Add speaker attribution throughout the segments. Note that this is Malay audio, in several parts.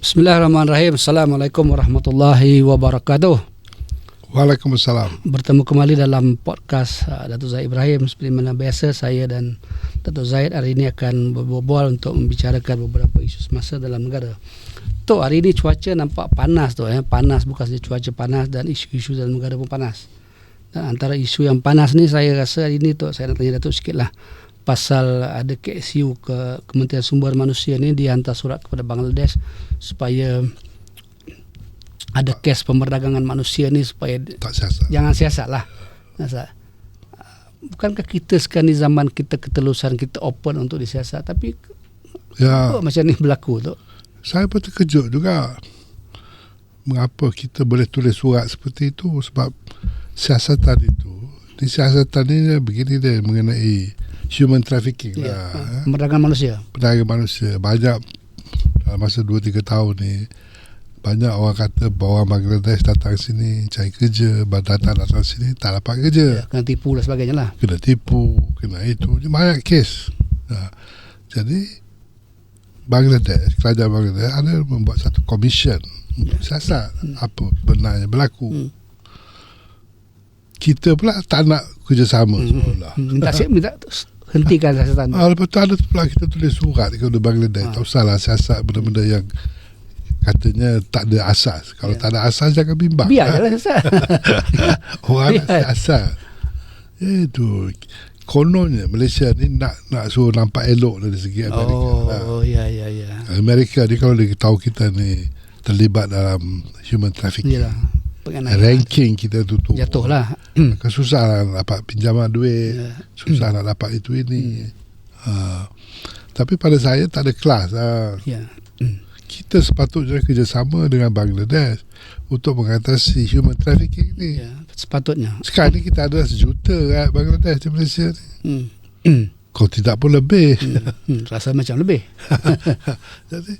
Speaker 1: Bismillahirrahmanirrahim. Assalamualaikum warahmatullahi wabarakatuh.
Speaker 2: Waalaikumsalam.
Speaker 1: Bertemu kembali dalam podcast uh, Datuk Zaid Ibrahim seperti mana biasa saya dan Datuk Zaid hari ini akan berbual untuk membicarakan beberapa isu semasa dalam negara. Tu hari ini cuaca nampak panas tu eh panas bukan saja cuaca panas dan isu-isu dalam negara pun panas. Dan antara isu yang panas ni saya rasa hari ini tu saya nak tanya Datuk sikitlah pasal ada KSU ke Kementerian Sumber Manusia ni dihantar surat kepada Bangladesh supaya ada kes pemerdagangan manusia ni supaya
Speaker 2: Tak siasat.
Speaker 1: jangan siasat lah. Siasat. Bukankah kita sekarang ni zaman kita ketelusan kita open untuk disiasat tapi
Speaker 2: Ya,
Speaker 1: apa macam ni berlaku tu?
Speaker 2: saya pun terkejut juga. Mengapa kita boleh tulis surat seperti itu sebab siasatan itu. Di siasatan ini begini dia mengenai human trafficking
Speaker 1: Ya,
Speaker 2: lah.
Speaker 1: ha,
Speaker 2: eh.
Speaker 1: pemerdagangan manusia.
Speaker 2: Perdagangan manusia. Banyak dalam masa 2-3 tahun ni banyak orang kata bahawa Bangladesh datang sini cari kerja, datang datang sini tak dapat kerja.
Speaker 1: Ya, kena tipu dan sebagainya lah.
Speaker 2: kena tipu, kena itu. Banyak kes. Ha. Jadi Bangladesh, kerajaan Bangladesh ada membuat satu komisen untuk siasat apa benarnya berlaku.
Speaker 1: Hmm.
Speaker 2: Kita pula tak nak kerjasama hmm. seolah.
Speaker 1: Hmm, minta minta hentikan siasatan. tu.
Speaker 2: Ah, lepas tu ada pula kita tulis surat kepada Bangladesh.
Speaker 1: Ah.
Speaker 2: Tak usahlah siasat benda-benda yang katanya tak ada asas. Kalau
Speaker 1: Ya.
Speaker 2: tak ada asas jangan bimbang.
Speaker 1: Biar je lah siasat.
Speaker 2: Orang nak
Speaker 1: Biar.
Speaker 2: siasat. Itu kononnya Malaysia ni nak nak suruh nampak elok dari segi Amerika. lah.
Speaker 1: oh, ya ya ya.
Speaker 2: Amerika ni kalau dia tahu kita ni terlibat dalam human trafficking.
Speaker 1: Yalah. Pengenai
Speaker 2: Ranking kita tu tu.
Speaker 1: jatuh lah.
Speaker 2: Kan susah lah dapat pinjaman duit.
Speaker 1: Ya.
Speaker 2: Susah nak dapat itu ini. Ha. Tapi pada saya tak ada kelas. Ha.
Speaker 1: Ya.
Speaker 2: Kita sepatutnya kerjasama dengan Bangladesh untuk mengatasi human trafficking ni.
Speaker 1: Ya, sepatutnya.
Speaker 2: Sekarang ni kita ada sejuta kat Bangladesh di Malaysia ni.
Speaker 1: Hmm. Hmm.
Speaker 2: Kalau tidak pun lebih.
Speaker 1: Hmm. Rasa macam lebih.
Speaker 2: Jadi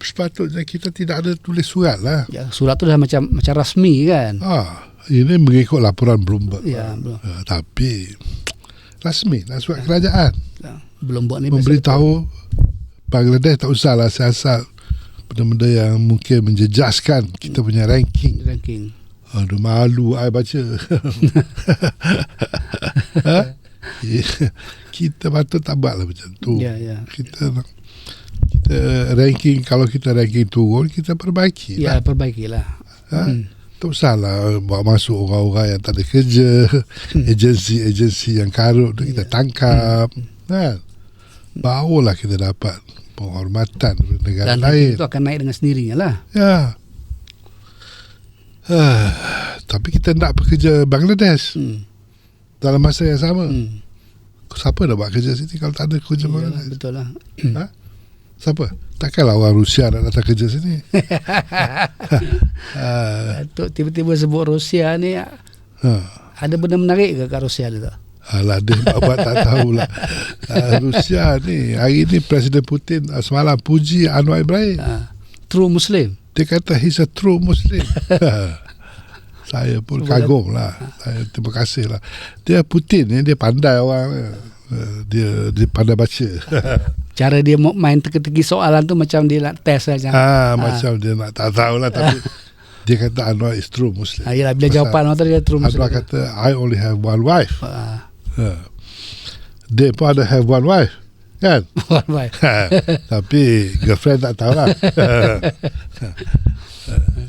Speaker 2: sepatutnya kita tidak ada tulis surat lah.
Speaker 1: Ya, surat tu dah macam macam rasmi kan.
Speaker 2: Ah, ini mengikut laporan Bloomberg.
Speaker 1: Ya,
Speaker 2: lah.
Speaker 1: belum.
Speaker 2: Ah, tapi rasmi lah surat kerajaan.
Speaker 1: Ya, Belum buat ni
Speaker 2: Memberitahu Bangladesh tak usahlah siasat benda-benda yang mungkin menjejaskan kita punya ranking.
Speaker 1: ranking.
Speaker 2: Aduh malu I baca. ha? kita patut tak buat lah macam tu.
Speaker 1: Ya, ya.
Speaker 2: Kita kita ranking kalau kita ranking turun kita perbaiki
Speaker 1: Ya,
Speaker 2: lah.
Speaker 1: perbaikilah.
Speaker 2: Ha?
Speaker 1: Hmm.
Speaker 2: Tak usahlah bawa masuk orang-orang yang tak ada kerja, agensi-agensi yang karut tu kita
Speaker 1: Ya.
Speaker 2: tangkap. Kan? Barulah kita dapat penghormatan negara
Speaker 1: Dan
Speaker 2: lain.
Speaker 1: itu akan naik dengan sendirinya lah.
Speaker 2: Ya. Ah, tapi kita nak bekerja Bangladesh
Speaker 1: Hmm.
Speaker 2: dalam masa yang sama.
Speaker 1: Hmm.
Speaker 2: Siapa nak buat kerja sini kalau tak ada kerja
Speaker 1: Yalah,
Speaker 2: Bangladesh?
Speaker 1: betul lah.
Speaker 2: Ha? Siapa? Takkanlah orang Rusia nak datang kerja sini. ah,
Speaker 1: Datuk tiba-tiba sebut Rusia ni
Speaker 2: ha.
Speaker 1: ada benda menarik ke kat Rusia ni tu?
Speaker 2: Alah dia buat tak tahulah. Uh, Rusia ni hari ni Presiden Putin uh, semalam puji Anwar Ibrahim.
Speaker 1: Ha. True Muslim.
Speaker 2: Dia kata he's a true Muslim. saya pun kagum lah. Saya terima kasih lah. Dia Putin ni dia pandai orang. Uh, dia dia pandai baca.
Speaker 1: Cara dia mau main teka-teki soalan tu macam dia nak test lah macam.
Speaker 2: ah, macam dia nak tak tahulah tapi dia kata Anwar is true Muslim.
Speaker 1: Ha, yelah, bila
Speaker 2: Pasal
Speaker 1: jawapan tu dia true Muslim.
Speaker 2: Anwar kata I only have one wife.
Speaker 1: Ha.
Speaker 2: Ha. Dia pun ada have one wife. Kan?
Speaker 1: Baik.
Speaker 2: Tapi girlfriend tak tahu lah.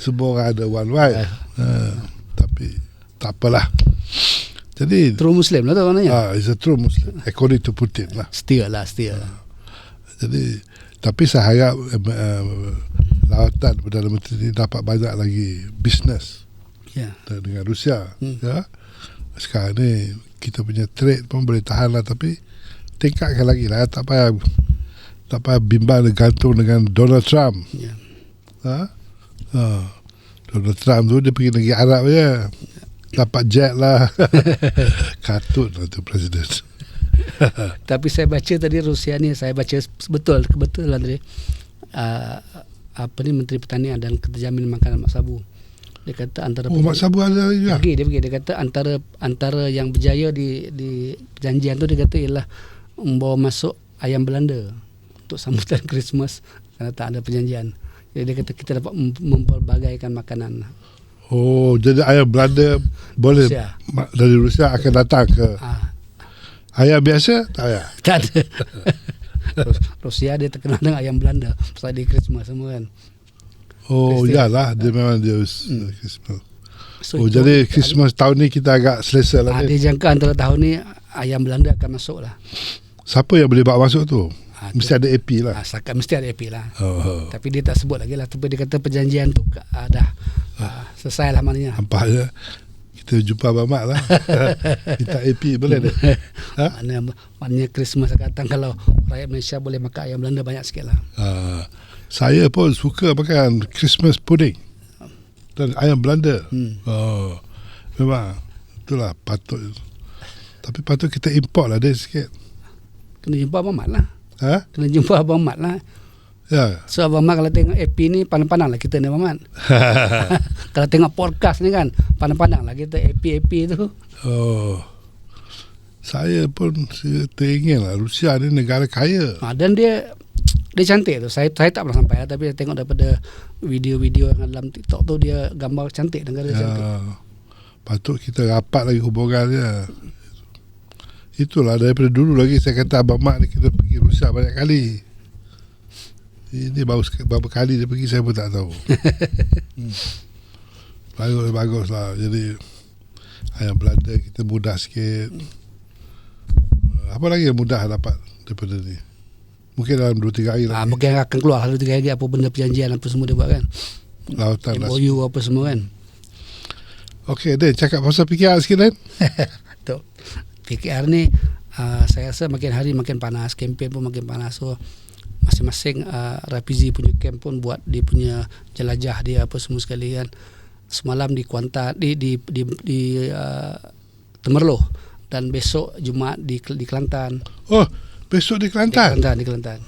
Speaker 2: Semua orang ada one wife. Ha. Tapi tak apalah. Jadi
Speaker 1: True Muslim lah tu maknanya.
Speaker 2: ah, is a true Muslim according to Putin lah.
Speaker 1: Setia lah, setia.
Speaker 2: Jadi tapi saya harap um, uh, lawatan Perdana Menteri ini dapat banyak lagi bisnes
Speaker 1: Ya.
Speaker 2: dengan Rusia.
Speaker 1: Hmm.
Speaker 2: Ya. Sekarang ni kita punya trade pun boleh tahan lah tapi tingkatkan lagi lah tak payah tak payah bimbang dan gantung dengan Donald Trump.
Speaker 1: Ya.
Speaker 2: Ha? Ha. Donald Trump tu dia pergi negeri Arab je. Dapat jet lah. Katut lah tu presiden.
Speaker 1: Tapi saya baca tadi Rusia ni saya baca betul kebetulan tadi uh, apa ni Menteri Pertanian dan Keterjaminan Makanan Mak Sabu. Dia kata antara
Speaker 2: Oh, Mak Sabu ada juga.
Speaker 1: Pergi dia pergi dia kata antara antara yang berjaya di di perjanjian tu dia kata ialah membawa masuk ayam Belanda untuk sambutan Christmas kerana tak ada perjanjian. Jadi dia kata kita dapat mem- mempelbagaikan makanan.
Speaker 2: Oh, jadi ayam Belanda boleh
Speaker 1: Rusia.
Speaker 2: dari Rusia akan datang ke
Speaker 1: Ah,
Speaker 2: ayam biasa tak payah.
Speaker 1: tak ada. Rus- Rusia dia terkenal dengan ayam Belanda pasal dia Christmas semua kan.
Speaker 2: Oh,
Speaker 1: Kristi-
Speaker 2: iyalah dia memang dia hmm. Christmas.
Speaker 1: So,
Speaker 2: Oh,
Speaker 1: itu-
Speaker 2: jadi Christmas tahun ni kita agak selesa lah.
Speaker 1: ah,
Speaker 2: ni.
Speaker 1: dia jangka antara tahun ni ayam Belanda akan masuk lah.
Speaker 2: Siapa yang boleh bawa masuk tu?
Speaker 1: Ah,
Speaker 2: Mesti ada AP lah.
Speaker 1: Ah, setakat mesti ada AP lah.
Speaker 2: Oh,
Speaker 1: Tapi dia tak sebut lagi lah. Tapi dia kata perjanjian tu ah, dah ah, selesai lah maknanya.
Speaker 2: nampaknya kita jumpa Abang Mat lah. Minta AP boleh tak? Ha?
Speaker 1: Maknanya, maknanya Christmas akan datang kalau rakyat Malaysia boleh makan ayam Belanda banyak sikit lah.
Speaker 2: Uh, saya pun suka makan Christmas pudding dan ayam Belanda.
Speaker 1: Hmm.
Speaker 2: Oh, memang itulah patut. Tapi patut kita import lah dia sikit.
Speaker 1: Kena jumpa Abang Mat lah.
Speaker 2: Ha?
Speaker 1: Kena jumpa Abang Mat lah.
Speaker 2: Ya.
Speaker 1: So Abang Mat kalau tengok AP ni pandang-pandang lah kita ni Abang Mat. kalau tengok podcast ni kan pandang-pandang lah kita AP-AP tu.
Speaker 2: oh. Saya pun saya teringin lah Rusia ni negara kaya.
Speaker 1: Ha, dan dia dia cantik tu. Saya saya tak pernah sampai lah, tapi saya tengok daripada video-video yang dalam TikTok tu dia gambar cantik negara dia cantik.
Speaker 2: Ya. Patut kita rapat lagi hubungan dia. Itulah daripada dulu lagi saya kata Abang Mat ni kita pergi Rusia banyak kali. Ini baru berapa kali dia pergi saya pun tak tahu. hmm. Bagus bagus lah. Jadi ayam Belanda kita mudah sikit. Uh, Apa lagi yang mudah dapat daripada ni? Mungkin dalam 2-3 hari
Speaker 1: Ha,
Speaker 2: lagi.
Speaker 1: mungkin akan keluar hari tiga hari apa benda perjanjian apa semua dia buat kan.
Speaker 2: Lautan lah.
Speaker 1: MOU apa semua kan.
Speaker 2: Okey, Dan cakap pasal PKR sikit Dan.
Speaker 1: Tu. PKR ni uh, saya rasa makin hari makin panas, kempen pun makin panas. So masing-masing uh, Rapizi punya camp pun buat dia punya jelajah dia apa semua sekali kan. Semalam di Kuantan di di di, di uh, Temerloh dan besok Jumaat di di Kelantan.
Speaker 2: Oh, besok di
Speaker 1: Di
Speaker 2: Kelantan.
Speaker 1: Kelantan di Kelantan.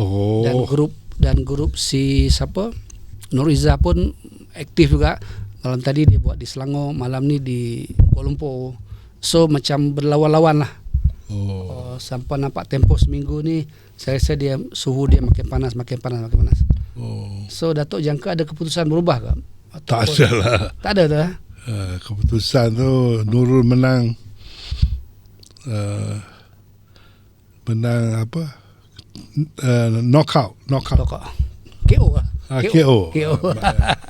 Speaker 2: Oh.
Speaker 1: Dan grup dan grup si siapa? Nur Izzah pun aktif juga. Malam tadi dia buat di Selangor, malam ni di Kuala Lumpur. So macam berlawan-lawan lah.
Speaker 2: Oh.
Speaker 1: Oh, sampai nampak tempoh seminggu ni saya rasa dia suhu dia makin panas makin panas makin panas.
Speaker 2: Oh.
Speaker 1: So Datuk jangka ada keputusan berubah ke?
Speaker 2: Tak
Speaker 1: Ataupun-
Speaker 2: ada lah.
Speaker 1: Tak ada tu eh?
Speaker 2: Uh, keputusan tu Nurul menang uh, menang apa uh, knockout knockout
Speaker 1: Pokok. KO lah.
Speaker 2: ah, KO,
Speaker 1: KO.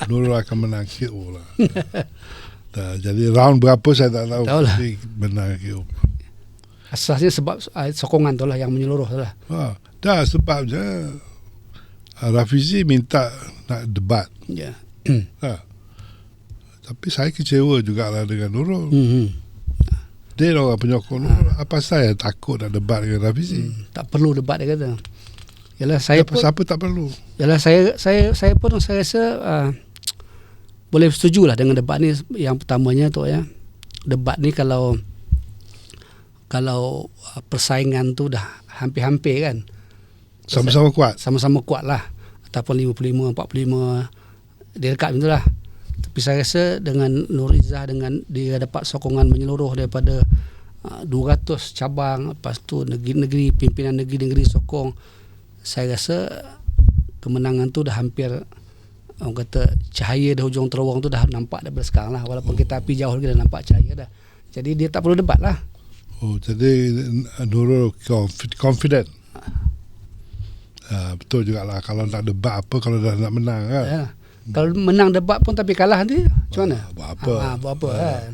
Speaker 2: Nurul akan menang KO lah Dah, jadi round berapa saya tak tahu
Speaker 1: Tahu lah.
Speaker 2: Menang KO
Speaker 1: Asasnya sebab uh, sokongan tu lah yang menyeluruh tu lah.
Speaker 2: ah, dah sebabnya uh, Rafizi minta nak debat
Speaker 1: Ya.
Speaker 2: ah. tapi saya kecewa jugalah dengan Nurul
Speaker 1: Hmm.
Speaker 2: Dia orang penyokong Nurul Apa saya takut nak debat dengan Rafizi
Speaker 1: Hmm. Tak perlu debat dia kata. Yalah saya
Speaker 2: Siapa,
Speaker 1: pun
Speaker 2: siapa tak perlu
Speaker 1: Yalah saya saya saya pun saya rasa uh, boleh setuju lah dengan debat ni yang pertamanya tu ya. Debat ni kalau kalau uh, persaingan tu dah hampir-hampir kan
Speaker 2: Sama-sama kuat
Speaker 1: sama-sama kuat lah ataupun 55 45 dia dekat macam lah. Tapi saya rasa dengan Nur Izzah dengan dia dapat sokongan menyeluruh daripada uh, 200 cabang lepas tu negeri-negeri pimpinan negeri-negeri sokong saya rasa kemenangan tu dah hampir orang kata cahaya di hujung terowong tu dah nampak daripada sekarang lah. Walaupun kita api jauh lagi dah nampak cahaya dah. Jadi dia tak perlu debat lah.
Speaker 2: Oh jadi Nurul confi- confident? Ah, betul jugalah. Kalau nak debat apa kalau dah nak menang kan.
Speaker 1: ya. kalau menang debat pun tapi kalah nanti macam mana?
Speaker 2: Ah, buat apa?
Speaker 1: Ah, buat apa kan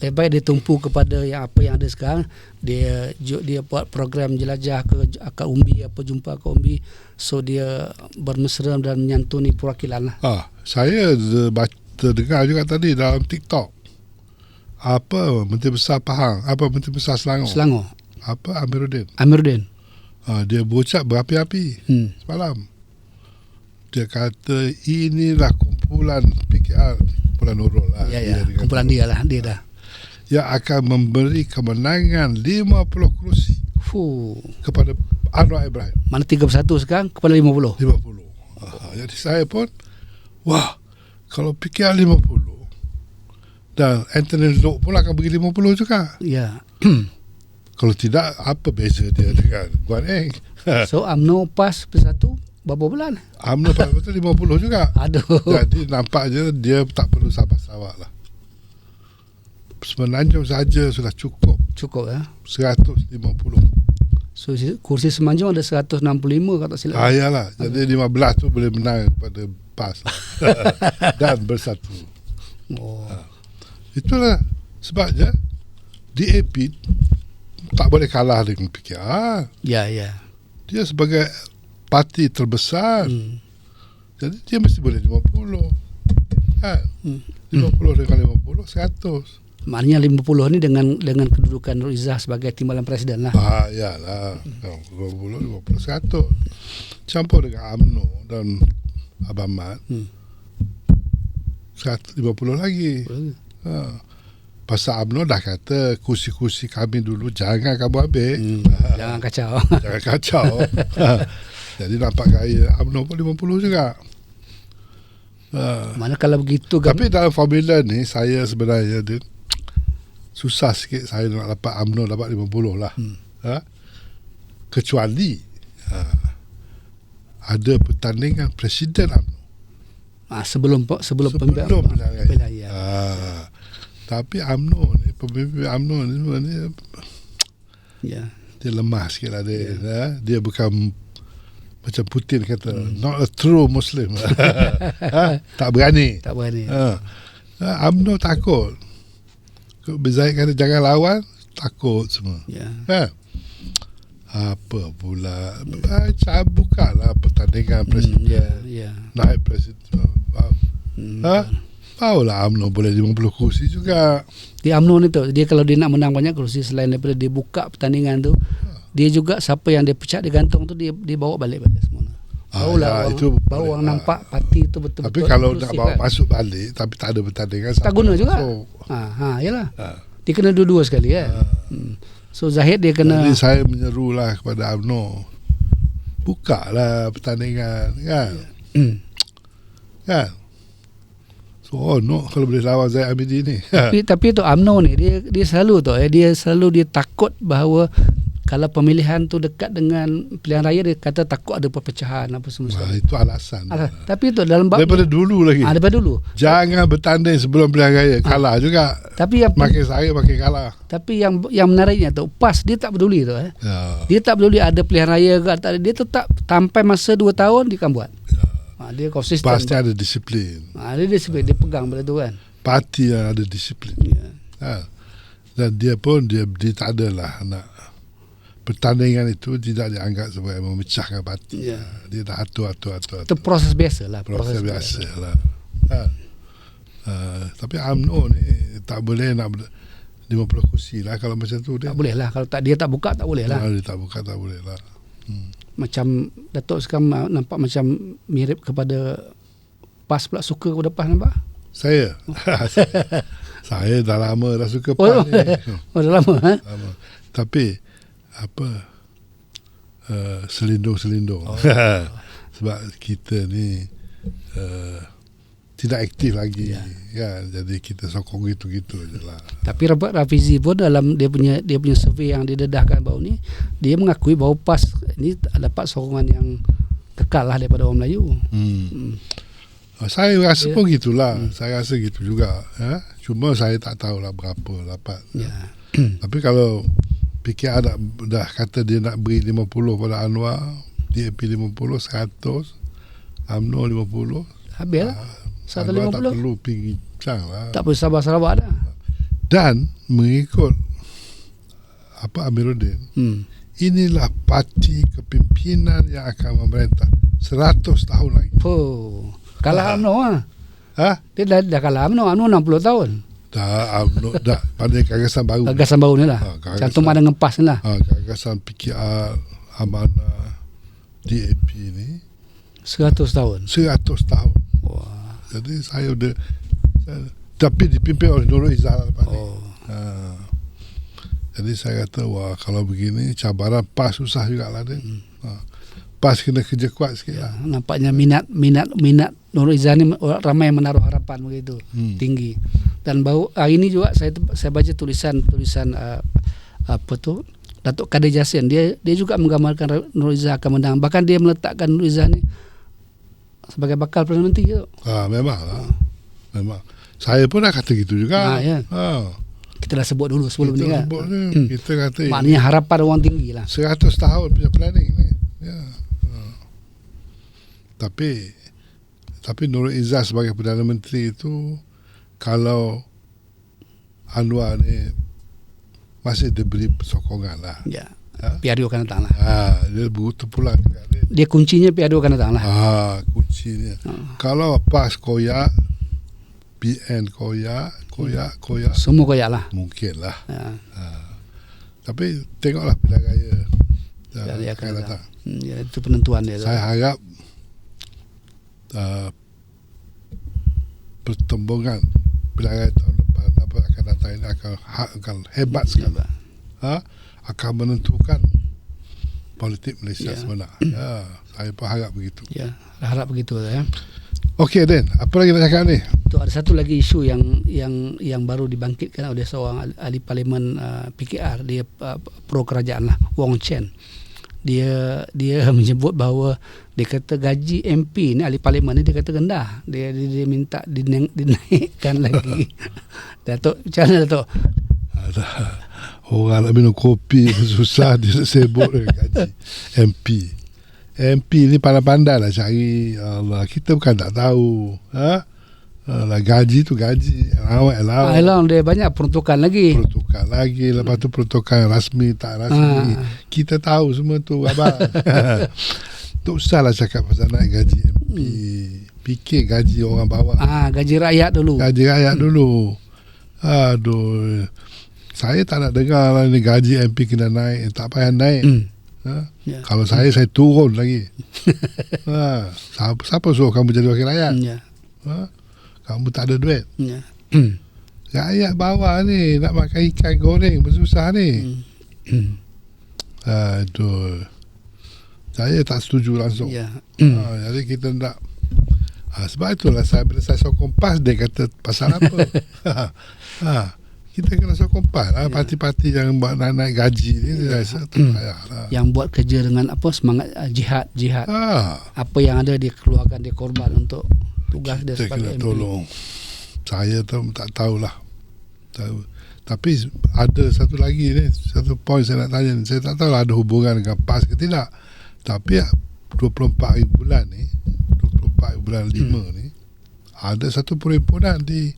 Speaker 1: lebih baik dia tumpu kepada yang apa yang ada sekarang dia dia buat program jelajah ke ke umbi apa jumpa ke umbi so dia bermesra dan menyantuni perwakilan lah
Speaker 2: Ah, saya de- baca dengar juga tadi dalam TikTok. Apa Menteri Besar Pahang, apa Menteri Besar Selangor,
Speaker 1: Selangor
Speaker 2: apa Amiruddin.
Speaker 1: Amiruddin
Speaker 2: Ah, dia berucap berapi-api
Speaker 1: hmm.
Speaker 2: semalam. Dia kata inilah kumpulan PKR, kumpulan Nurul lah.
Speaker 1: ya
Speaker 2: Dia
Speaker 1: ya
Speaker 2: dengan
Speaker 1: kumpulan dia lah dia dah
Speaker 2: Yang akan memberi kemenangan 50 kerusi
Speaker 1: Fuh.
Speaker 2: kepada Anwar Ibrahim.
Speaker 1: mana 31 sekarang kepada 50
Speaker 2: 50. Ah, jadi saya pun wah kalau PKR 50 dan Anthony Loke pun akan bagi 50 juga.
Speaker 1: ya
Speaker 2: Kalau tidak apa beza dia dengan Guan Eng?
Speaker 1: so UMNO PAS bersatu Berapa bulan?
Speaker 2: UMNO Pak betul 50 juga.
Speaker 1: Aduh.
Speaker 2: Jadi nampaknya dia tak perlu Sabah Sarawak lah. Semenanjung saja sudah cukup
Speaker 1: Cukup ya.
Speaker 2: 150.
Speaker 1: So si- kursi Semenanjung ada 165 kata silap.
Speaker 2: Ah, iyalah. Jadi 15 tu boleh menang kepada PAS. Dan bersatu.
Speaker 1: Oh.
Speaker 2: Itulah sebabnya DAP tak boleh kalah dengan PKR.
Speaker 1: Ya, ya.
Speaker 2: Dia sebagai parti terbesar.
Speaker 1: Hmm.
Speaker 2: Jadi dia mesti boleh 50. Kan?
Speaker 1: Hmm.
Speaker 2: 50 dengan 50, 100.
Speaker 1: Maknanya 50 ni dengan dengan kedudukan Nur Izzah sebagai timbalan presiden lah.
Speaker 2: Ah, iyalah. 50, 50, 100. Campur dengan UMNO dan Abang Mat.
Speaker 1: Hmm.
Speaker 2: 150 lagi. Ha. Pasal UMNO dah kata kursi-kursi kami dulu jangan kamu ambil.
Speaker 1: Hmm. Jangan kacau.
Speaker 2: Jangan kacau. Ha. Jadi nampak gaya UMNO pun 50 juga. Ha.
Speaker 1: Mana kalau begitu kan
Speaker 2: Tapi dalam formula ni saya sebenarnya dia susah sikit saya nak dapat UMNO dapat 50 lah.
Speaker 1: Hmm.
Speaker 2: Ha? Kecuali ha, ada pertandingan presiden UMNO.
Speaker 1: ah, sebelum sebelum,
Speaker 2: Sebelum
Speaker 1: pemilihan
Speaker 2: pilihan raya.
Speaker 1: pilihan raya.
Speaker 2: Ha. Tapi UMNO ni pemimpin UMNO ni sebenarnya
Speaker 1: Ya.
Speaker 2: dia lemah sikit lah dia. Ha? Dia bukan macam Putin kata not a true Muslim. ha? Tak berani.
Speaker 1: Tak berani.
Speaker 2: Ha. Ha, UMNO takut. Kalau Zaid kata jangan lawan, takut semua.
Speaker 1: Ya.
Speaker 2: Ha. Apa pula? Macam buka lah pertandingan
Speaker 1: Hmm,
Speaker 2: presiden.
Speaker 1: ya, ya.
Speaker 2: Naik presiden.
Speaker 1: Hmm.
Speaker 2: Ha? Tahulah UMNO boleh 50 kursi juga.
Speaker 1: Di UMNO ni tu dia kalau dia nak menang banyak kursi selain daripada dia buka pertandingan tu dia juga siapa yang dia pecat dia gantung tu dia dia bawa balik balik semua.
Speaker 2: Ah,
Speaker 1: Barulah
Speaker 2: ya,
Speaker 1: orang,
Speaker 2: itu
Speaker 1: baru
Speaker 2: boleh.
Speaker 1: orang
Speaker 2: Ah.
Speaker 1: nampak parti tu betul-betul
Speaker 2: Tapi kalau nak bawa
Speaker 1: kan.
Speaker 2: masuk balik tapi tak ada pertandingan
Speaker 1: tak guna juga.
Speaker 2: So,
Speaker 1: Ha ha yalah.
Speaker 2: ha.
Speaker 1: Dia kena dua-dua sekali kan. Hmm. So Zahid dia kena
Speaker 2: Jadi saya menyerulah kepada UMNO buka lah pertandingan kan.
Speaker 1: Hmm.
Speaker 2: Kan? So, oh no kalau boleh lawan Zaid Amidi ni.
Speaker 1: tapi tapi tu UMNO ni dia dia selalu tu eh dia selalu dia takut bahawa kalau pemilihan tu dekat dengan pilihan raya dia kata takut ada perpecahan apa semua
Speaker 2: Wah, itu alasan.
Speaker 1: Alah, tapi tu dalam bab
Speaker 2: Daripada dulu lagi.
Speaker 1: ah, daripada dulu.
Speaker 2: Jangan bertanding sebelum pilihan raya. Kalah juga.
Speaker 1: Tapi yang
Speaker 2: Makin saya makin kalah.
Speaker 1: tapi yang yang menariknya tu PAS dia tak peduli tu eh.
Speaker 2: Ya.
Speaker 1: Dia tak peduli ada pilihan raya ke tak ada. Dia tetap sampai masa 2 tahun dia akan buat. Ha, dia konsisten.
Speaker 2: Pasti ada disiplin.
Speaker 1: Ha, dia dia, dia pegang benda tu kan.
Speaker 2: Parti yang ada disiplin.
Speaker 1: Ya.
Speaker 2: Ha. Dan dia pun dia, dia tak adalah nak pertandingan itu tidak dianggap sebagai memecahkan parti.
Speaker 1: Ya.
Speaker 2: Dia dah atur atur atur.
Speaker 1: Itu proses biasa lah.
Speaker 2: Proses biasa lah. Ha. Ha. Tapi UMNO ni tak boleh nak ber- 50 kursi lah kalau macam tu dia.
Speaker 1: Tak boleh lah. Kalau tak dia tak buka tak boleh lah.
Speaker 2: Ha, dia tak buka tak boleh lah. Hmm.
Speaker 1: Macam Datuk sekarang nampak macam mirip kepada PAS pula suka kepada PAS nampak?
Speaker 2: Saya Saya dah lama dah suka
Speaker 1: Oh,
Speaker 2: PAS ni
Speaker 1: Oh dah lama ha?
Speaker 2: lama. Tapi Apa uh, Selindung-selindung
Speaker 1: Oh.
Speaker 2: Sebab kita ni uh, Tidak aktif lagi
Speaker 1: Ya.
Speaker 2: kan? Jadi kita sokong gitu-gitu je lah
Speaker 1: Tapi Robert Rafizi pun dalam dia punya dia punya survey yang didedahkan baru ni dia mengakui bahawa PAS ni dapat sokongan yang kekal lah daripada orang Melayu.
Speaker 2: hmm.
Speaker 1: Hmm.
Speaker 2: Uh, Saya rasa
Speaker 1: Ya.
Speaker 2: pun gitulah Saya rasa gitu juga ya? Cuma saya tak tahulah berapa dapat
Speaker 1: Ya.
Speaker 2: Tapi kalau PKR dah, dah kata dia nak beri 50 pada Anwar, DAP 50, 100, UMNO 50,
Speaker 1: Habis lah. Satu
Speaker 2: Anwar
Speaker 1: lima
Speaker 2: tak
Speaker 1: puluh.
Speaker 2: perlu pincang lah.
Speaker 1: Tak perlu sabar Sarawak dah.
Speaker 2: Dan mengikut apa Amiruddin,
Speaker 1: Hmm.
Speaker 2: inilah parti kepimpinan yang akan memerintah 100 tahun lagi.
Speaker 1: Oh. Kalah
Speaker 2: Ah.
Speaker 1: UMNO lah.
Speaker 2: Ha?
Speaker 1: Dia dah, dah kalah UMNO. UMNO 60 tahun.
Speaker 2: Dah UMNO dah pada gagasan baru.
Speaker 1: Gagasan baru ni lah.
Speaker 2: Ah, gagasan.
Speaker 1: Cantum ada ngepas ni lah.
Speaker 2: Ha, gagasan PKR Amanah DAP ni
Speaker 1: 100 tahun.
Speaker 2: 100 tahun.
Speaker 1: Wah.
Speaker 2: Jadi saya udah saya, tapi dipimpin oleh Nurul Izzah lepas ni.
Speaker 1: Oh.
Speaker 2: Ha. Jadi saya kata wah kalau begini cabaran PAS susah jugalah dia.
Speaker 1: Hmm.
Speaker 2: Ha. PAS kena kerja kuat sikit
Speaker 1: Ya,
Speaker 2: lah.
Speaker 1: nampaknya minat minat minat Nurul Izzah ni ramai yang menaruh harapan begitu
Speaker 2: Hmm.
Speaker 1: tinggi dan baru hari ini juga saya saya baca tulisan tulisan uh, apa tu Datuk Kadir Jasin dia dia juga menggambarkan Nur Izzah akan menang. Bahkan dia meletakkan Nur Izzah ni sebagai bakal Perdana Menteri tu.
Speaker 2: Ha, memang lah. Memang. Saya pun dah kata gitu juga.
Speaker 1: Ha, ya.
Speaker 2: Ha.
Speaker 1: Kita dah sebut dulu sebelum
Speaker 2: kita
Speaker 1: ni kan.
Speaker 2: sebut ni,
Speaker 1: Hmm.
Speaker 2: kita kata
Speaker 1: Maknanya harapan orang tinggi lah.
Speaker 2: 100 tahun punya planning ni. Ya. Ha. Tapi tapi Nurul Izzah sebagai Perdana Menteri itu kalau Anwar ni masih diberi sokongan lah.
Speaker 1: Ya.
Speaker 2: Ha?
Speaker 1: PRU akan datang lah.
Speaker 2: Ha, dia juga ni.
Speaker 1: Dia kuncinya PRU akan datang lah.
Speaker 2: Ha, kuncinya.
Speaker 1: Ha.
Speaker 2: Kalau PAS koyak, PN koyak, koyak, koyak,
Speaker 1: Semua koyak lah.
Speaker 2: mungkin lah.
Speaker 1: Ya.
Speaker 2: Tapi tengoklah pilihan raya.
Speaker 1: Pilihan
Speaker 2: Uh,
Speaker 1: raya
Speaker 2: akan
Speaker 1: akan
Speaker 2: datang.
Speaker 1: Hmm, ya, itu penentuan dia. tu.
Speaker 2: Saya harap uh, pertembungan pilihan tahun depan apa akan datang ini akan ha- akan hebat sekali.
Speaker 1: Ya,
Speaker 2: Ha? Akan menentukan politik Malaysia
Speaker 1: Ya.
Speaker 2: sebenar. Ya, saya pun harap begitu.
Speaker 1: Ya, harap begitu ya.
Speaker 2: Okey Den, apa lagi nak cakap ni?
Speaker 1: Tu ada satu lagi isu yang yang yang baru dibangkitkan oleh seorang ahli parlimen uh, PKR dia uh, pro kerajaan lah Wong Chen. Dia dia menyebut bahawa dia kata gaji MP ni ahli parlimen ni dia kata rendah. Dia dia, dia minta dinaik, dinaikkan lagi. Datuk macam mana Datuk?
Speaker 2: Ada orang nak minum kopi susah dia dengan gaji MP. MP ni pandai-pandai lah cari Allah kita bukan tak tahu ha Alah, gaji tu gaji Allowance allowance
Speaker 1: Elong dia banyak peruntukan lagi.
Speaker 2: Peruntukan lagi Lepas tu peruntukan rasmi Tak rasmi
Speaker 1: Ah.
Speaker 2: Kita tahu semua tu Abang Tak usah lah cakap pasal naik gaji MP Fikir gaji orang bawah
Speaker 1: Ah gaji rakyat dulu.
Speaker 2: Gaji rakyat dulu Aduh Saya tak nak dengar lah ni gaji MP kena naik Tak payah naik
Speaker 1: Hmm.
Speaker 2: ha?
Speaker 1: Ya.
Speaker 2: Kalau saya, saya turun lagi ha? siapa, siapa suruh kamu jadi wakil rakyat
Speaker 1: Ya.
Speaker 2: ha? Kamu tak ada duit?
Speaker 1: Ya.
Speaker 2: Rakyat bawah ni Nak makan ikan goreng Bersusah ni.
Speaker 1: Hmm.
Speaker 2: Aduh. Saya tak setuju langsung.
Speaker 1: Ya.
Speaker 2: ha, Jadi kita nak ha, Sebab itulah saya, Bila saya sokong PAS Dia kata pasal apa? Ha, Kita kena sokong PAS. Ha,
Speaker 1: Ya.
Speaker 2: Parti-parti yang buat naik-naik gaji ni Saya rasa tak payah lah
Speaker 1: Yang buat kerja dengan apa? Semangat uh, jihad jihad.
Speaker 2: ha,
Speaker 1: Apa yang ada dia keluarkan dia korban untuk tugas dia
Speaker 2: Kita kena
Speaker 1: sebagai MP.
Speaker 2: tolong Saya tu tak tahulah tahu. Tapi ada satu lagi ni Satu poin saya nak tanya ni. Saya tak tahu lah ada hubungan dengan PAS ke tidak Tapi ah, 24 hari bulan ni 24 hari bulan 5 ni Ada satu perhimpunan di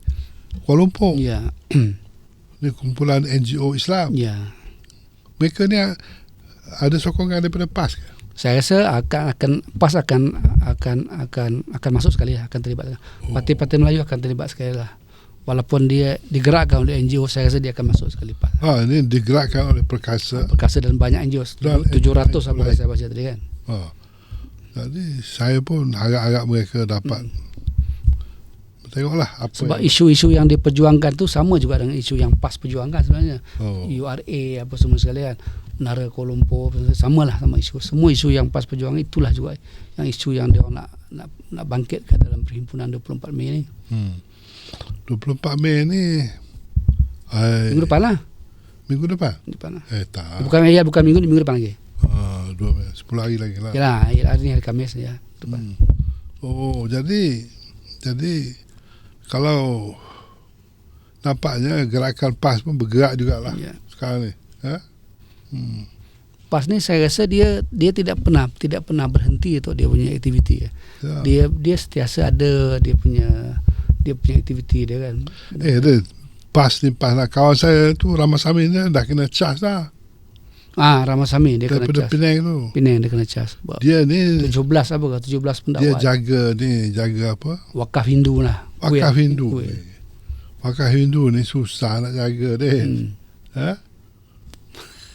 Speaker 2: Kuala Lumpur
Speaker 1: Ya.
Speaker 2: Ni kumpulan NGO Islam
Speaker 1: ya.
Speaker 2: Mereka ni ada sokongan daripada PAS ke?
Speaker 1: Saya rasa akan akan PAS akan akan akan akan masuk sekali lah, akan terlibat.
Speaker 2: Oh.
Speaker 1: Parti-parti Melayu akan terlibat sekali lah. Walaupun dia digerakkan oleh NGO, saya rasa dia akan masuk sekali PAS.
Speaker 2: Ha, ini digerakkan oleh Perkasa
Speaker 1: Perkasa dan banyak NGO.
Speaker 2: Dan
Speaker 1: 700
Speaker 2: NGO
Speaker 1: apa yang saya baca tadi kan.
Speaker 2: ha. Jadi saya pun harap-harap mereka dapat Tengoklah apa.
Speaker 1: Sebab
Speaker 2: yang,
Speaker 1: isu-isu yang diperjuangkan tu sama juga dengan isu yang PAS perjuangkan sebenarnya.
Speaker 2: oh.
Speaker 1: URA apa semua sekalian. Menara Kuala Lumpur sama lah sama isu. Semua isu yang PAS perjuangan itulah juga yang isu yang dia nak nak nak bangkitkan dalam perhimpunan 24 Mei ni.
Speaker 2: Hmm. 24 Mei ni ai,
Speaker 1: Minggu depan lah.
Speaker 2: minggu depan?
Speaker 1: Minggu depan lah.
Speaker 2: Eh tak.
Speaker 1: Bukan ya bukan minggu ni minggu depan lagi.
Speaker 2: Ah, dua Mei. 10 hari lagi lah.
Speaker 1: Yalah, hari ni hari Khamis ya. Depan.
Speaker 2: Hmm. Oh, jadi jadi kalau nampaknya gerakan PAS pun bergerak jugalah
Speaker 1: Ya.
Speaker 2: sekarang ni. Ha? Hmm.
Speaker 1: PAS ni saya rasa dia dia tidak pernah tidak pernah berhenti tu dia punya aktiviti.
Speaker 2: Ya.
Speaker 1: Dia dia sentiasa ada dia punya dia punya aktiviti dia kan.
Speaker 2: Eh, dia PAS ni PAS lah. Kawan saya tu Ramasami ni dah kena charge dah.
Speaker 1: Ah, Ramasami dia kena
Speaker 2: Daripada
Speaker 1: cas.
Speaker 2: Penang tu.
Speaker 1: Penang dia kena cas.
Speaker 2: Dia ni
Speaker 1: 17 apa ke 17 pendakwa.
Speaker 2: dia jaga ni jaga apa?
Speaker 1: wakaf Hindu lah.
Speaker 2: Wakaf
Speaker 1: Kuil.
Speaker 2: Hindu.
Speaker 1: Kuil.
Speaker 2: ni. Wakaf Hindu ni susah nak jaga dia.
Speaker 1: Hmm.
Speaker 2: Ha?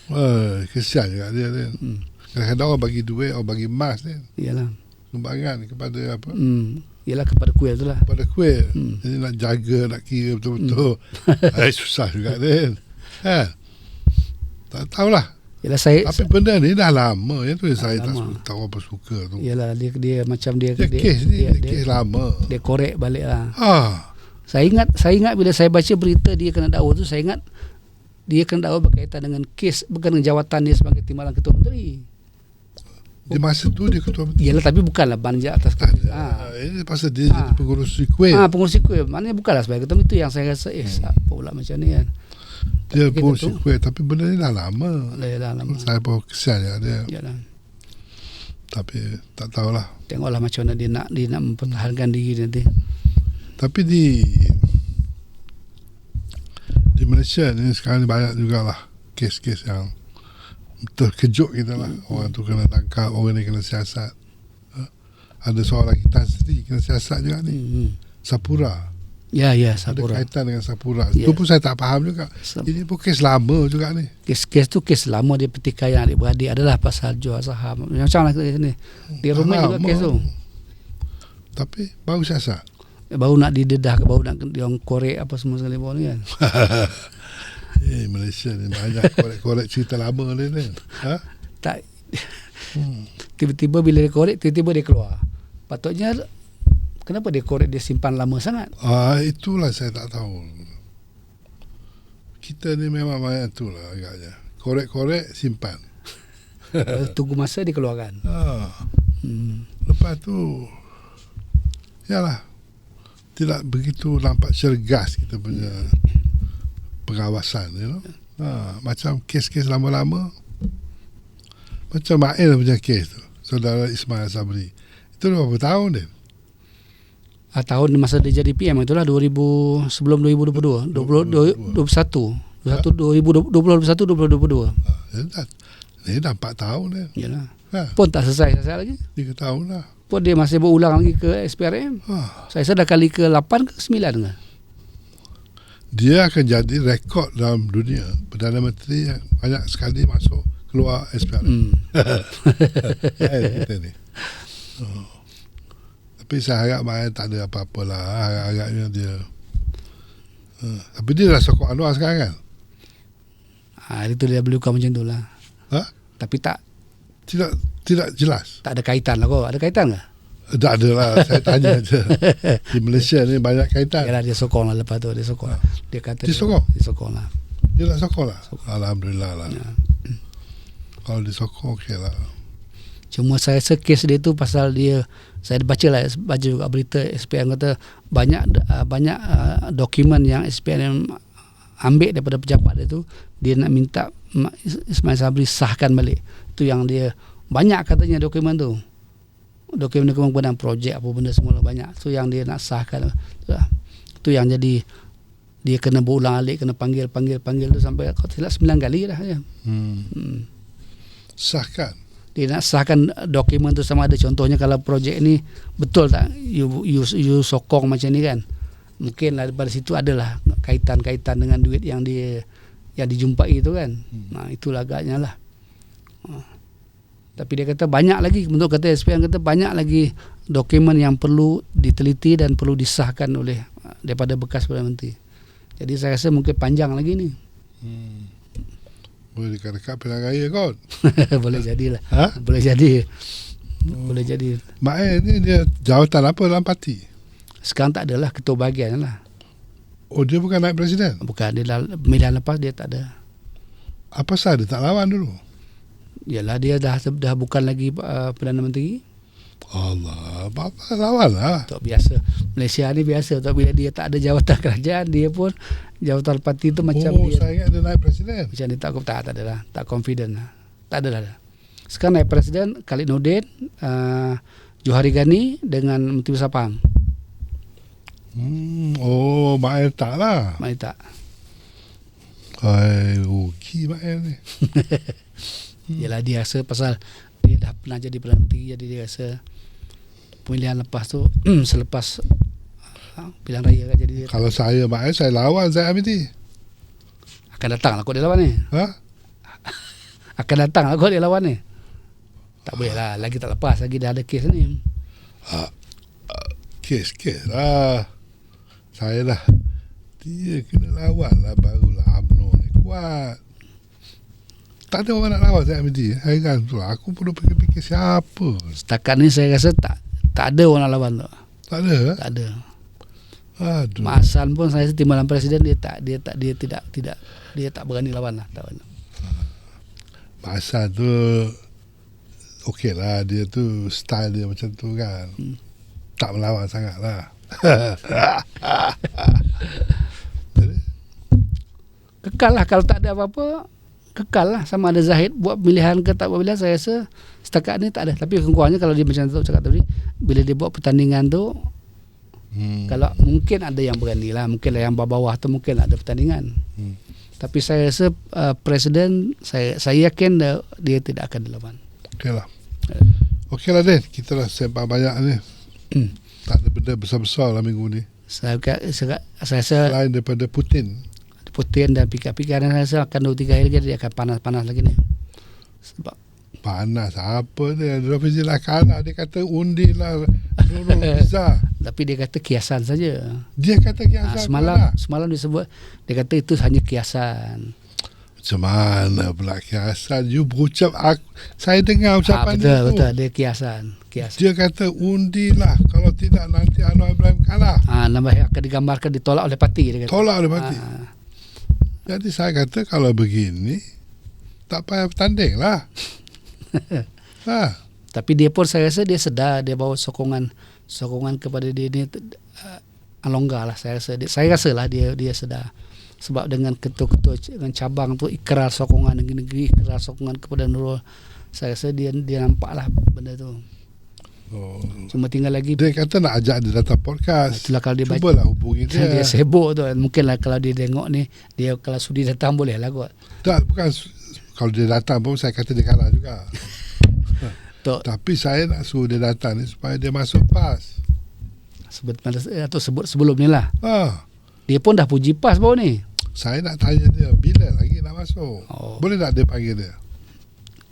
Speaker 2: Wah, kesian juga dia ni.
Speaker 1: Hmm.
Speaker 2: Kadang-kadang orang bagi duit, orang bagi emas ni.
Speaker 1: Iyalah.
Speaker 2: Sumbangan kepada apa?
Speaker 1: Hmm. Ialah kepada kuil tu lah.
Speaker 2: Kepada kuil.
Speaker 1: Hmm.
Speaker 2: Jadi nak jaga, nak kira betul-betul. Eh, susah juga dia. Ha? Tak tahulah.
Speaker 1: Ialah saya
Speaker 2: Tapi benda ni dah lama. Yang tu saya tak
Speaker 1: lama.
Speaker 2: suka, tahu apa suka tu.
Speaker 1: ialah dia dia macam dia
Speaker 2: Dia kes ni,
Speaker 1: dia,
Speaker 2: dia,
Speaker 1: dia,
Speaker 2: kes lama.
Speaker 1: dia korek balik lah.
Speaker 2: Ah,
Speaker 1: Saya ingat saya ingat bila saya baca berita dia kena dakwa tu saya ingat dia kena dakwa berkaitan dengan kes bukan dengan jawatan dia sebagai timbalan ketua menteri.
Speaker 2: Di masa tu dia ketua menteri.
Speaker 1: Iyalah tapi bukanlah manja atas
Speaker 2: Tak
Speaker 1: kes.
Speaker 2: ada.
Speaker 1: Ha.
Speaker 2: Ini pasal dia
Speaker 1: Ah.
Speaker 2: jadi pengurus kuih.
Speaker 1: Ha, pengurusi kuih. Maknanya bukanlah sebagai ketua menteri yang saya rasa eh
Speaker 2: Hmm.
Speaker 1: apa pula macam ni kan.
Speaker 2: Dia
Speaker 1: kita
Speaker 2: pengurus
Speaker 1: tu-
Speaker 2: kuih. Tapi benda ni dah lama.
Speaker 1: Dah dah lama.
Speaker 2: Saya pun kesian ya dia.
Speaker 1: Yalah.
Speaker 2: Tapi tak tahulah.
Speaker 1: Tengoklah macam mana dia nak dia nak mempertahankan diri nanti.
Speaker 2: Tapi di di Malaysia ni sekarang ni banyak jugalah kes-kes yang terkejut kita lah. Orang tu kena tangkap, orang ni kena siasat. Ha? Ada seorang Tan Sri kena siasat juga ni.
Speaker 1: Hmm.
Speaker 2: Sapura.
Speaker 1: Ya ya
Speaker 2: Ada
Speaker 1: Sapura.
Speaker 2: kaitan dengan Sapura.
Speaker 1: Ya.
Speaker 2: Itu pun saya tak faham juga. Ini pun kes lama juga ni.
Speaker 1: Kes-kes tu kes lama dia pertikaian adik-beradik adalah pasal jual saham. Macam mana kita ni. Dia rumit juga kes tu.
Speaker 2: Tapi baru siasat.
Speaker 1: Baru nak didedah ke baru nak dia orang korek apa semua sekali bawa ni kan.
Speaker 2: Eh Malaysia ni banyak korek-korek cerita lama ni ni. Ha?
Speaker 1: Tak
Speaker 2: Hmm.
Speaker 1: tiba-tiba bila dia korek tiba-tiba dia keluar. Patutnya kenapa dia korek dia simpan lama sangat?
Speaker 2: Ah itulah saya tak tahu. Kita ni memang banyak tu lah agaknya. Korek-korek simpan.
Speaker 1: Tunggu masa dia keluarkan.
Speaker 2: Ah,
Speaker 1: Hmm.
Speaker 2: lepas tu yalah tidak begitu nampak cergas kita punya pengawasan you know. Ha, macam kes-kes lama-lama macam Mail punya kes tu saudara Ismail Sabri itu berapa tahun dia
Speaker 1: Ah, tahun masa dia jadi PM itulah 2000 sebelum 2022 20, 2021 21 2020 2021 2022
Speaker 2: ha, dia dah, dia dah 4 tahun dia.
Speaker 1: Yalah.
Speaker 2: Ha,
Speaker 1: pun tak selesai selesai lagi.
Speaker 2: 3 tahun lah.
Speaker 1: Pun dia masih berulang lagi ke SPRM
Speaker 2: ha.
Speaker 1: saya rasa dah kali ke 8 ke 9 ke.
Speaker 2: Dia akan jadi rekod dalam dunia. Perdana Menteri yang banyak sekali masuk keluar SPRM
Speaker 1: hmm.
Speaker 2: kita ni. Oh. Tapi saya harap Mayan tak ada apa-apa lah. Harap-harapnya dia. Uh, tapi dia dah sokong Anwar sekarang kan?
Speaker 1: ha, itu dia berluka macam tu lah
Speaker 2: Ha?
Speaker 1: tapi tak
Speaker 2: Tidak tidak jelas.
Speaker 1: tak ada kaitan lah kau ada kaitan ke
Speaker 2: Tak ada lah. Saya tanya je. Di Malaysia ni banyak kaitan.
Speaker 1: Yalah dia sokong lah lepas tu dia sokong dia kata
Speaker 2: Dia sokong?
Speaker 1: dia sokong lah
Speaker 2: Dia nak sokong lah. Alhamdulillah lah.
Speaker 1: Ya.
Speaker 2: Kalau dia sokong okey lah.
Speaker 1: Cuma saya rasa kes dia tu pasal dia saya baca lah baca juga berita SPM kata banyak uh, banyak uh, dokumen yang SPM ambil daripada pejabat dia tu dia nak minta Ma- Ismail Sabri sahkan balik. Tu yang dia banyak katanya dokumen tu. Dokumen-dokumen berkenaan projek apa benda semua lah banyak. Tu yang dia nak sahkan. Tu, lah. tu yang jadi dia kena berulang alik kena panggil panggil panggil tu sampai kalau tidak sembilan kali dah ya.
Speaker 2: Hmm.
Speaker 1: Hmm
Speaker 2: Sahkan.
Speaker 1: Dia nak sahkan dokumen tu sama ada contohnya kalau projek ni betul tak you, you, you sokong macam ni kan mungkin lah daripada situ adalah kaitan-kaitan dengan duit yang dia yang dijumpai itu kan
Speaker 2: Hmm.
Speaker 1: nah itulah agaknya lah Ha. tapi dia kata banyak lagi bentuk kata SPM kata banyak lagi dokumen yang perlu diteliti dan perlu disahkan oleh uh, daripada bekas Perdana Menteri jadi saya rasa mungkin panjang lagi ni
Speaker 2: Hmm. Boleh dekat-dekat pilihan raya kot.
Speaker 1: boleh jadilah
Speaker 2: Ha?
Speaker 1: boleh jadi boleh jadi
Speaker 2: Mael ni dia jawatan apa dalam parti?
Speaker 1: Sekarang tak adalah ketua bahagian lah.
Speaker 2: Oh dia bukan naik presiden.
Speaker 1: Bukan dia dah, pemilihan lepas dia tak ada.
Speaker 2: Apa sah dia tak lawan dulu?
Speaker 1: Yalah dia dah dah bukan lagi uh, Perdana Menteri.
Speaker 2: Allah, apa lawan lah.
Speaker 1: Tak biasa. Malaysia ni biasa. Tak bila dia tak ada jawatan kerajaan, dia pun jawatan parti tu macam
Speaker 2: oh,
Speaker 1: dia.
Speaker 2: saya ingat dia naik presiden.
Speaker 1: Macam dia tak, tak, tak ada lah. Tak confident lah. Tak ada lah. Sekarang naik Presiden Khalid Nordin, uh, Johari Ghani dengan Menteri Besar PAM.
Speaker 2: Hmm, oh, Mael tak lah.
Speaker 1: Mari tak.
Speaker 2: Hai, rugi Mael ni.
Speaker 1: Hmm. Yalah dia rasa pasal dia dah pernah jadi Perdana Menteri jadi dia rasa pemilihan lepas tu selepas uh, pilihan raya kan jadi dia
Speaker 2: Kalau saya Mael, saya lawan saya Amiti.
Speaker 1: akan datang lah kot dia lawan ni.
Speaker 2: Ha?
Speaker 1: Akan datang lah kot dia lawan ni. Tak boleh lah lagi tak lepas lagi dah ada kes ni.
Speaker 2: ha. Kes, kes lah. Saya dah. Dia kena lawan lah barulah UMNO ni kuat. Tak ada orang nak lawan saya Amiti. Hairan tu lah. Aku perlu fikir-fikir siapa.
Speaker 1: Setakat ni saya rasa tak tak ada orang nak lawan tu.
Speaker 2: Tak ada.
Speaker 1: Tak ada.
Speaker 2: Aduh.
Speaker 1: Mak Hassan pun saya timbalan presiden dia tak dia tak dia tidak tidak dia tak berani lawan lah tak berani.
Speaker 2: Masa tu Okey lah Dia tu Style dia macam tu kan
Speaker 1: Hmm.
Speaker 2: Tak melawan sangat lah
Speaker 1: Kekal lah kalau tak ada apa-apa kekal lah. Sama ada Zahid buat pilihan ke tak buat pilihan saya rasa setakat ni tak ada. Tapi kurangnya kalau dia macam tu cakap tadi bila dia buat pertandingan tu
Speaker 2: hmm.
Speaker 1: Kalau mungkin ada yang berani lah. Mungkin lah yang bawah-bawah tu mungkin ada pertandingan.
Speaker 2: Hmm.
Speaker 1: Tapi saya rasa uh, Presiden saya saya yakin dia, dia tidak akan dilawan.
Speaker 2: Okey lah.
Speaker 1: Eh.
Speaker 2: Okey lah Den Kita dah sembang banyak ni.
Speaker 1: Hmm.
Speaker 2: Tak ada benda besar-besar lah minggu ni.
Speaker 1: Saya, saya, saya rasa
Speaker 2: Selain daripada Putin
Speaker 1: Putin dan pikir-pikir Saya rasa akan 2-3 hari lagi Dia akan panas-panas lagi ni. Sebab
Speaker 2: Panas apa dia Rafizi lah Dia kata undi lah Nurul Pizza
Speaker 1: Tapi dia kata kiasan saja.
Speaker 2: Dia kata
Speaker 1: ha,
Speaker 2: kiasan
Speaker 1: Semalam
Speaker 2: kalah.
Speaker 1: Semalam dia sebut Dia kata itu hanya kiasan.
Speaker 2: Macam mana pula kiasan? You berucap aku, Saya dengar
Speaker 1: ha,
Speaker 2: ucapan
Speaker 1: Betul
Speaker 2: dia tu.
Speaker 1: betul. Dia kiasan Kiasan.
Speaker 2: Dia kata undi lah. Kalau tidak nanti Anwar Ibrahim kalah.
Speaker 1: Ha, Nama akan digambarkan Ditolak oleh parti dia kata.
Speaker 2: Tolak oleh parti.
Speaker 1: Ha,
Speaker 2: Jadi saya kata Kalau begini Tak payah bertanding lah. Ha.
Speaker 1: Tapi dia pun saya rasa dia sedar dia bawa sokongan sokongan kepada dia ni uh, longgar lah saya rasa. Dia, saya rasa lah dia dia sedar. Sebab dengan ketua-ketua dengan cabang tu ikrar sokongan negeri-negeri ikrar sokongan kepada Nurul saya rasa dia dia nampak lah benda tu
Speaker 2: oh.
Speaker 1: cuma tinggal lagi
Speaker 2: Dia kata nak ajak dia datang podcast.
Speaker 1: Itulah kalau dia baca
Speaker 2: Cubalah hubungi
Speaker 1: dia,
Speaker 2: dia,
Speaker 1: sibuk tu. Mungkin lah kalau dia tengok ni dia kalau sudi datang boleh lah kot.
Speaker 2: Tak bukan. Kalau dia datang pun Saya kata dia kalah juga.
Speaker 1: Tok.
Speaker 2: Tapi saya nak suruh dia datang ni Supaya dia masuk PAS.
Speaker 1: Sebut atau sebut sebelum ni lah.
Speaker 2: Ha.
Speaker 1: dia pun dah puji pas baru ni.
Speaker 2: Saya nak tanya dia Bila lagi nak masuk?
Speaker 1: Oh.
Speaker 2: Boleh tak dia panggil dia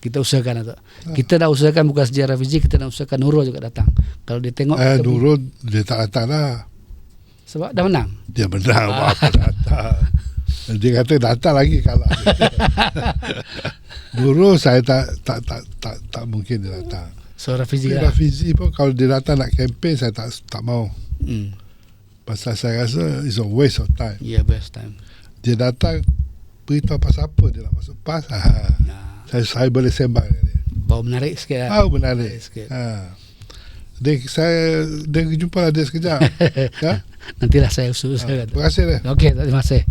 Speaker 1: Kita usahakan Atok. Kita dah usahakan bukan sejarah fizik, kita nak usahakan Nurul juga datang. Kalau dia tengok
Speaker 2: Eh Nurul Dia tak datang lah
Speaker 1: sebab dah menang.
Speaker 2: Dia menang Apa datang Dia kata datang lagi kalah Nurul saya tak tak tak tak, tak mungkin dia datang.
Speaker 1: Suara fizik lah.
Speaker 2: Rafizi pun kalau dia datang nak kempen saya tak tak mau.
Speaker 1: Hmm.
Speaker 2: Pasal saya rasa it's a waste of time.
Speaker 1: Yeah, best time.
Speaker 2: Dia datang beritahu pasal apa dia nak masuk PAS. Ha.
Speaker 1: Nah,
Speaker 2: Saya saya boleh sembang dia.
Speaker 1: bau menarik sikit lah.
Speaker 2: Ah menarik.
Speaker 1: sikit.
Speaker 2: Ha. Dia saya dia jumpa lah dia sekejap. ya?
Speaker 1: Nantilah saya
Speaker 2: Ha.
Speaker 1: usahakan.
Speaker 2: Terima kasih.
Speaker 1: Okey, terima kasih.